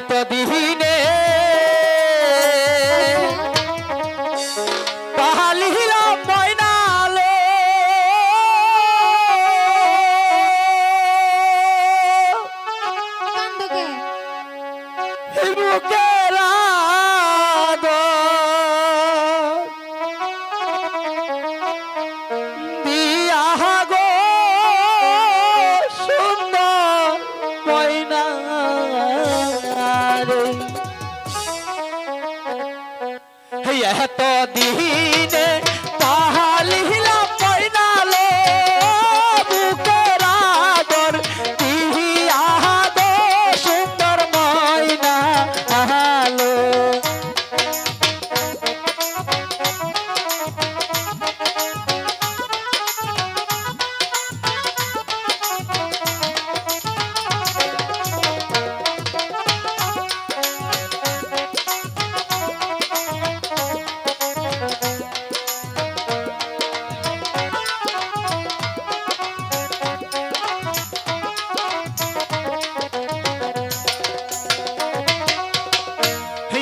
এত দিহি দিনে তাহা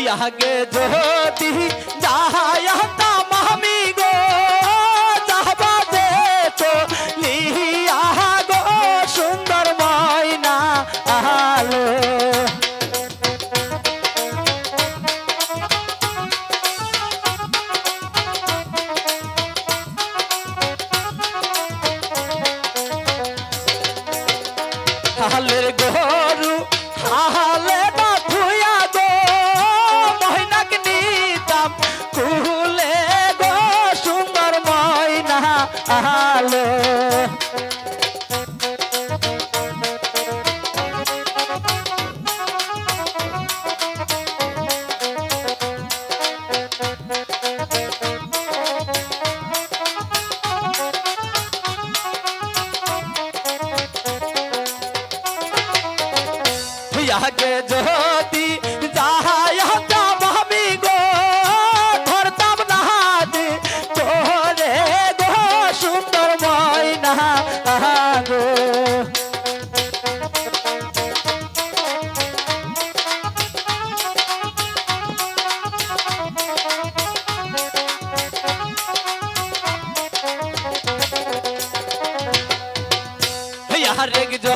आगे ज्योति जहाँ আগে যদি যাহাই হতাম আমি গো, ধরতাম না হাতে। তোরে গো, সুন্দর ময়না গো। हर एक जो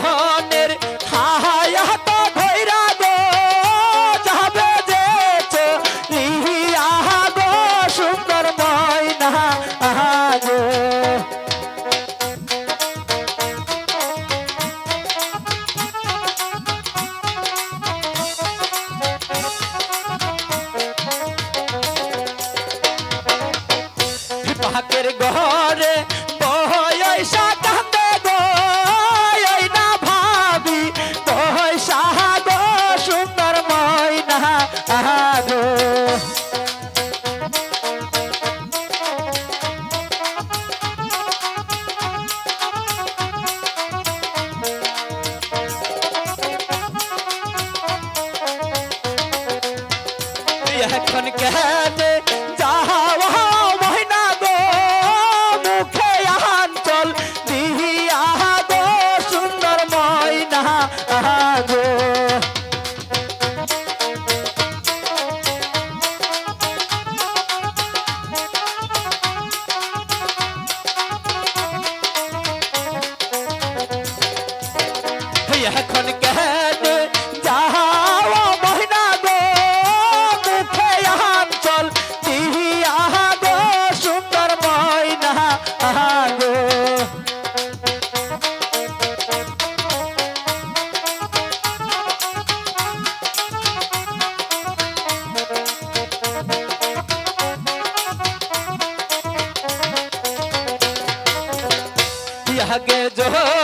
এখন কেন লাগে জোর